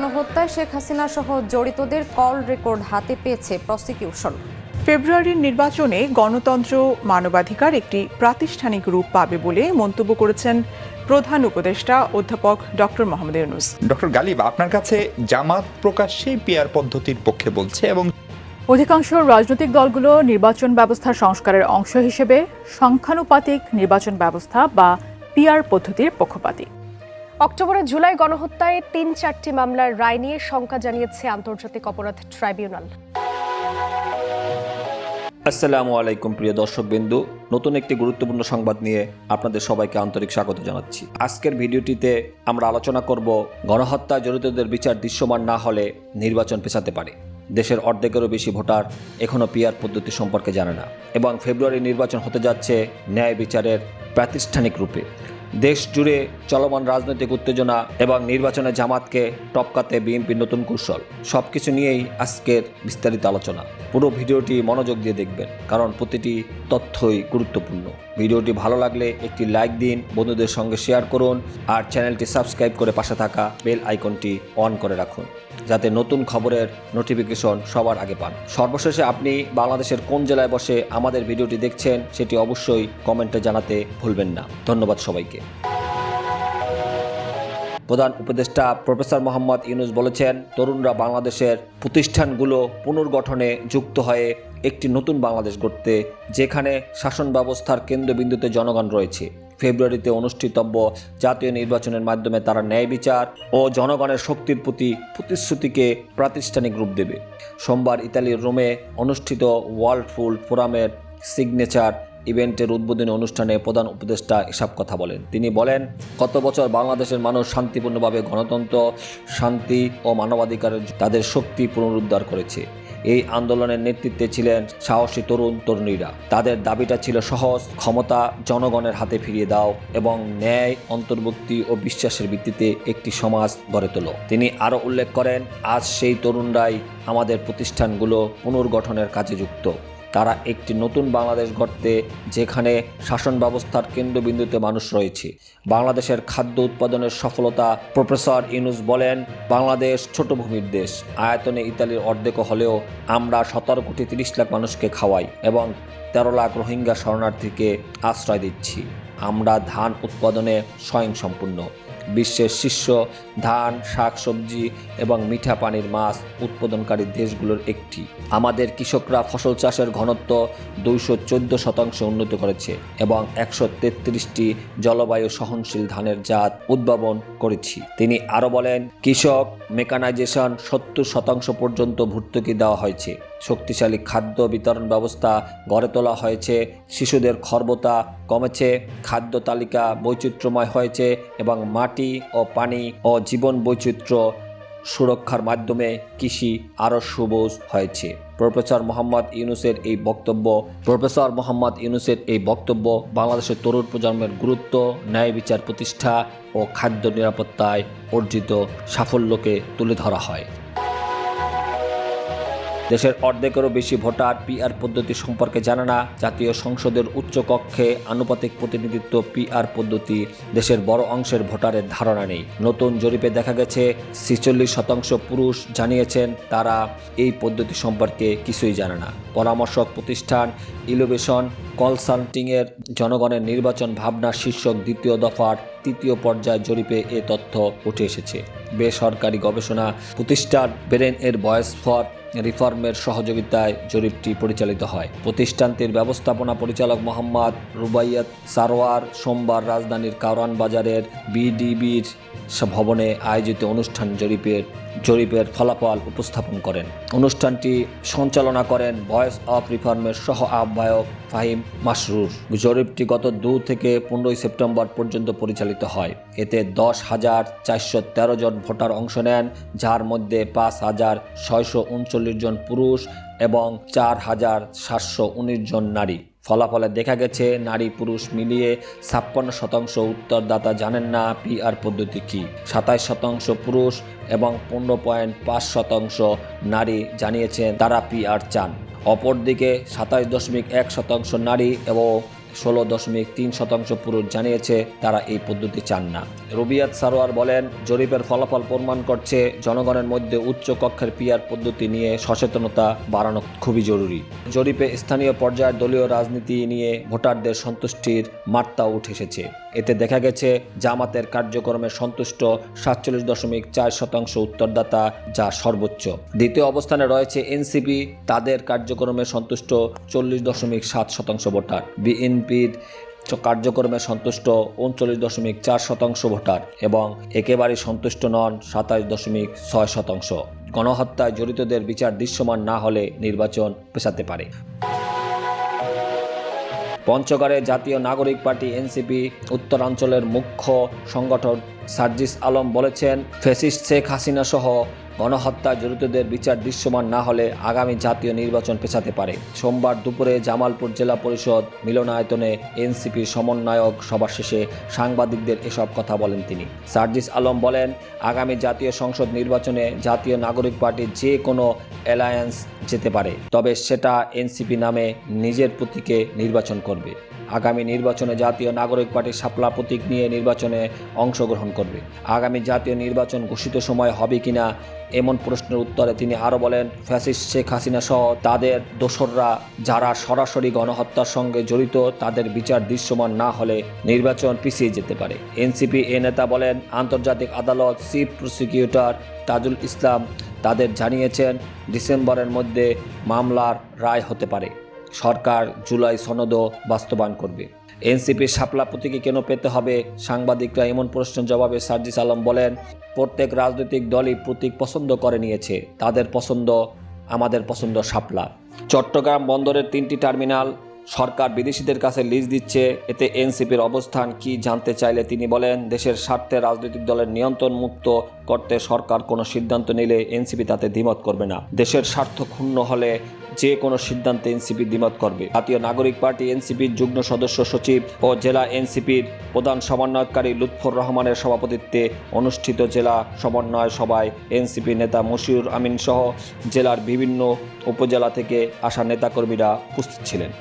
গণহত্যায় শেখ হাসিনা সহ জড়িতদের call record হাতে পেয়েছে প্রসিকিউশন। ফেব্রুয়ারির নির্বাচনে গণতন্ত্র মানবাধিকার একটি প্রাতিষ্ঠানিক রূপ পাবে বলে মন্তব্য করেছেন প্রধান উপদেষ্টা অধ্যাপক ডক্টর মোহাম্মদ ইউনুস। ডক্টর গালিব আপনার কাছে জামাত প্রকাশ্যেই পিয়ার পদ্ধতির পক্ষে বলছে এবং অধিকাংশ রাজনৈতিক দলগুলো নির্বাচন ব্যবস্থা সংস্কারের অংশ হিসেবে সংখ্যানুপাতিক নির্বাচন ব্যবস্থা বা পিআর পদ্ধতির পক্ষপাতী। অক্টোবরে জুলাই গণহত্যায় তিন চারটি মামলার রায় নিয়ে শঙ্কা জানিয়েছে আন্তর্জাতিক অপরাধ ট্রাইব্যুনাল। আসসালামু আলাইকুম প্রিয় দর্শক বিন্দু নতুন একটি গুরুত্বপূর্ণ সংবাদ নিয়ে আপনাদের সবাইকে আন্তরিক স্বাগত জানাচ্ছি। আজকের ভিডিওটিতে আমরা আলোচনা করব গণহত্যা জড়িতদের বিচার দৃশ্যমান না হলে নির্বাচন পেছাতে পারে। দেশের অর্ধেকেরও বেশি ভোটার এখনও পিআর পদ্ধতি সম্পর্কে জানে না। এবং ফেব্রুয়ারি নির্বাচন হতে যাচ্ছে ন্যায় বিচারের প্রাতিষ্ঠানিক রূপে। দেশ জুড়ে চলমান রাজনৈতিক উত্তেজনা এবং নির্বাচনে জামাতকে টপকাতে বিএনপির নতুন কৌশল। সব কিছু নিয়েই আজকের বিস্তারিত আলোচনা। পুরো ভিডিওটি মনোযোগ দিয়ে দেখবেন, কারণ প্রতিটি তথ্যই গুরুত্বপূর্ণ। ভিডিওটি ভালো লাগলে একটি লাইক দিন, বন্ধুদের সঙ্গে শেয়ার করুন, আর চ্যানেলটি সাবস্ক্রাইব করে পাশে থাকা বেল আইকনটি অন করে রাখুন, যাতে নতুন খবরের নোটিফিকেশন সবার আগে পান। সর্বশেষে আপনি বাংলাদেশের কোন জেলায় বসে আমাদের ভিডিওটি দেখছেন, সেটি অবশ্যই কমেন্টে জানাতে ভুলবেন না। ধন্যবাদ সবাইকে। প্রধান উপদেষ্টা প্রফেসর মোহাম্মদ ইউনুস বলেছেন, তরুণরা বাংলাদেশের প্রতিষ্ঠানগুলো পুনর্গঠনে যুক্ত হয়ে একটি নতুন বাংলাদেশ গড়তে, যেখানে শাসন ব্যবস্থার কেন্দ্রবিন্দুতে জনগণ রয়েছে। ফেব্রুয়ারিতে অনুষ্ঠিতব্য জাতীয় নির্বাচনের মাধ্যমে তারা ন্যায় বিচার ও জনগণের শক্তির প্রতি প্রতিশ্রুতিকে প্রাতিষ্ঠানিক রূপ দেবে। সোমবার ইতালির রোমে অনুষ্ঠিত ওয়ার্ল্ড ফুল ফোরামের সিগনেচার ইভেন্টের উদ্বোধনী অনুষ্ঠানে প্রধান উপদেষ্টা এসব কথা বলেন। তিনি বলেন, গত বছর বাংলাদেশের মানুষ শান্তিপূর্ণভাবে গণতন্ত্র, শান্তি ও মানবাধিকারের তাদের শক্তি পুনরুদ্ধার করেছে। এই আন্দোলনের নেতৃত্বে ছিলেন সাহসী তরুণ তরুণীরা। তাদের দাবিটা ছিল সহজ, ক্ষমতা জনগণের হাতে ফিরিয়ে দাও এবং ন্যায় অন্তর্ভুক্তি ও বিশ্বাসের ভিত্তিতে একটি সমাজ গড়ে তোলো। তিনি আরও উল্লেখ করেন, আজ সেই তরুণরাই আমাদের প্রতিষ্ঠানগুলো পুনর্গঠনের কাজে যুক্ত। তারা একটি নতুন বাংলাদেশ গড়তে, যেখানে শাসন ব্যবস্থার কেন্দ্রবিন্দুতে মানুষ রয়েছে। বাংলাদেশের খাদ্য উৎপাদনের সফলতা প্রফেসর ইনুস বলেন, বাংলাদেশ ছোট ভূমির দেশ। আয়তনে ইতালির অর্ধেক হলেও আমরা সতেরো কোটি তিরিশ লাখ মানুষকে খাওয়াই এবং তেরো লাখ রোহিঙ্গা শরণার্থীকে আশ্রয় দিচ্ছি। আমরা ধান উৎপাদনে স্বয়ংসম্পূর্ণ। বিশ্বের শীর্ষ ধান শাকসবজি এবং মিঠা পানির মাছ উৎপাদনকারী দেশগুলোর একটি। আমাদের কৃষকরা ফসল চাষের ঘনত্ব দুইশো চোদ্দ শতাংশ উন্নত করেছে এবং একশো তেত্রিশটি জলবায়ু সহনশীল ধানের জাত উদ্ভাবন করেছি। তিনি আরও বলেন, কৃষক মেকানাইজেশন সত্তর শতাংশ পর্যন্ত ভর্তুকি দেওয়া হয়েছে। শক্তিশালী খাদ্য বিতরণ ব্যবস্থা গড়ে তোলা হয়েছে। শিশুদের খর্বতা কমেছে, খাদ্য তালিকা বৈচিত্র্যময় হয়েছে এবং মাটি ও পানি ও জীবন বৈচিত্র্য সুরক্ষার মাধ্যমে কৃষি আরও সবুজ হয়েছে। প্রফেসর মোহাম্মদ ইউনুসের এই বক্তব্য, প্রফেসর মোহাম্মদ ইউনুসের এই বক্তব্য বাংলাদেশের তরুণ প্রজন্মের গুরুত্ব, ন্যায় বিচার প্রতিষ্ঠা ও খাদ্য নিরাপত্তায় অর্জিত সাফল্যকে তুলে ধরা হয়। দেশের অর্ধেকেরও বেশি ভোটার পিআর পদ্ধতি সম্পর্কে জানে না। জাতীয় সংসদের উচ্চ কক্ষে আনুপাতিক প্রতিনিধিত্ব পিআর পদ্ধতি দেশের বড় অংশের ভোটারের ধারণা নেই। নতুন জরিপে দেখা গেছে, ছিচল্লিশ শতাংশ পুরুষ জানিয়েছেন তারা এই পদ্ধতি সম্পর্কে কিছুই জানে না। পরামর্শক প্রতিষ্ঠান ইনোভেশন কনসাল্টিংয়ের জনগণের নির্বাচন ভাবনা শীর্ষক দ্বিতীয় দফার তৃতীয় পর্যায় জরিপে এ তথ্য উঠে এসেছে। বেসরকারি গবেষণা প্রতিষ্ঠান বেরেন এর বয়স ফর রিফর্মের সহযোগিতায় জরিপটি পরিচালিত হয়। প্রতিষ্ঠানটির ব্যবস্থাপনা পরিচালক মোহাম্মদ রুবাইয়াত সারোয়ার সোমবার রাজধানীর কারওয়ান বাজারের বিডিবির ভবনে আয়োজিত অনুষ্ঠান জরিপের জরিপের ফলাফল উপস্থাপন করেন। অনুষ্ঠানটি সঞ্চালনা করেন ভয়েস অফ রিফর্মের সহ আহ্বায়ক ফাহিম মাসরুর। জরিপটি গত দু থেকে পনেরোই সেপ্টেম্বর পর্যন্ত পরিচালিত হয়। এতে দশ হাজার চারশো তেরো জন ভোটার অংশ নেন, যার মধ্যে পাঁচ হাজার ছয়শো উনচল্লিশ জন পুরুষ এবং চার হাজার সাতশো উনিশ জন নারী। ফলাফলে দেখা গেছে, নারী পুরুষ মিলিয়ে ছাপ্পান্ন শতাংশ উত্তরদাতা জানেন না পিআর পদ্ধতি কী। সাতাশ শতাংশ পুরুষ এবং পনেরো পয়েন্ট পাঁচ শতাংশ নারী জানিয়েছেন তারা পিআর চান। অপরদিকে সাতাশ দশমিক এক শতাংশ নারী এবং ষোলো দশমিক তিন শতাংশ পুরুষ জানিয়েছে তারা এই পদ্ধতি চান না। রবিয়াত সারোয়ার বলেন, জরিপের ফলাফল প্রমাণ করছে জনগণের মধ্যে উচ্চ কক্ষের পিয়ার পদ্ধতি নিয়ে সচেতনতা বাড়ানো খুবই জরুরি। জরিপে স্থানীয় পর্যায়ের দলীয় রাজনীতি নিয়ে ভোটারদের সন্তুষ্টির মাত্রা উঠে এসেছে। এতে দেখা গেছে, জামাতের কার্যক্রমে সন্তুষ্ট সাতচল্লিশ দশমিক চার শতাংশ উত্তরদাতা যা সর্বোচ্চ। দ্বিতীয় অবস্থানে রয়েছে এনসিপি, তাদের কার্যক্রমে সন্তুষ্ট চল্লিশ দশমিক সাত শতাংশ ভোটার। বিএনপির কার্যক্রমে সন্তুষ্ট উনচল্লিশ দশমিক চার শতাংশ ভোটার এবং একেবারেই সন্তুষ্ট নন সাতাশ দশমিক ছয় শতাংশ। গণহত্যায় জড়িতদের বিচার দৃশ্যমান না হলে নির্বাচন পেছাতে পারে। পঞ্চগড়ে জাতীয় নাগরিক পার্টি এনসিপি উত্তরাঞ্চলের মুখ্য সংগঠন সার্জিস আলম বলেছেন ফেসিস্ট শেখ হাসিনা সহ গণহত্যায় জড়িতদের বিচার দৃশ্যমান না হলে আগামী জাতীয় নির্বাচন পেছাতে পারে। সোমবার দুপুরে জামালপুর জেলা পরিষদ মিলনায়তনে এনসিপির সমন্বয়ক সভা শেষে সাংবাদিকদের এসব কথা বলেন তিনি। সার্জিস আলম বলেন, আগামী জাতীয় সংসদ নির্বাচনে জাতীয় নাগরিক পার্টি যে কোনো অ্যালায়েন্স যেতে পারে, তবে সেটা এনসিপি নামে নিজের প্রতীকে নির্বাচন করবে। আগামী নির্বাচনে জাতীয় নাগরিক পার্টি সাপলা প্রতীক নিয়ে নির্বাচনে অংশগ্রহণ করবে। আগামী জাতীয় নির্বাচন ঘোষিত সময় হবে কিনা, এমন প্রশ্নের উত্তরে তিনি আরও বলেন, ফ্যাসিস্ট শেখ হাসিনা সহ তাদের দোসররা যারা সরাসরি গণহত্যার সঙ্গে জড়িত, তাদের বিচার দৃশ্যমান না হলে নির্বাচন পিছিয়ে যেতে পারে। এনসিপি এ নেতা বলেন, আন্তর্জাতিক আদালত চিফ প্রসিকিউটর তাজুল ইসলাম তাদের জানিয়েছেন, ডিসেম্বরের মধ্যে মামলার রায় হতে পারে। সরকার জুলাই সনদও বাস্তবায়ন করবে। এনসিপির শাপলা প্রতীকে কেন পেতে হবে? সাংবাদিকরা এমন প্রশ্নের জবাবে সার্জিস আলম বলেন, প্রত্যেক রাজনৈতিক দলই প্রতীক পছন্দ করে নিয়েছে। তাদের পছন্দ, আমাদের পছন্দ শাপলা। চট্টগ্রাম বন্দরের তিনটি টার্মিনাল, সরকার বিদেশিদের কাছে লিজ দিচ্ছে, এতে এনসিপির অবস্থান কি জানতে চাইলে তিনি বলেন, দেশের স্বার্থে রাজনৈতিক দলের নিয়ন্ত্রণ মুক্ত করতে সরকার কোনো সিদ্ধান্ত নিলে এনসিপি তাতে দ্বিমত করবে না। দেশের স্বার্থ ক্ষুণ্ণ হলে যে কোনো সিদ্ধান্তে এনসিপি দ্বিমত করবে। জাতীয় নাগরিক পার্টি এনসিপির যুগ্ম সদস্য সচিব ও জেলা এনসিপির প্রধান সমন্বয়কারী লুৎফর রহমানের সভাপতিত্বে অনুষ্ঠিত জেলা সমন্বয় সভায় এনসিপি নেতা মশিউর আমিন সহ জেলার বিভিন্ন উপজেলা থেকে আসা নেতাকর্মীরা উপস্থিত ছিলেন।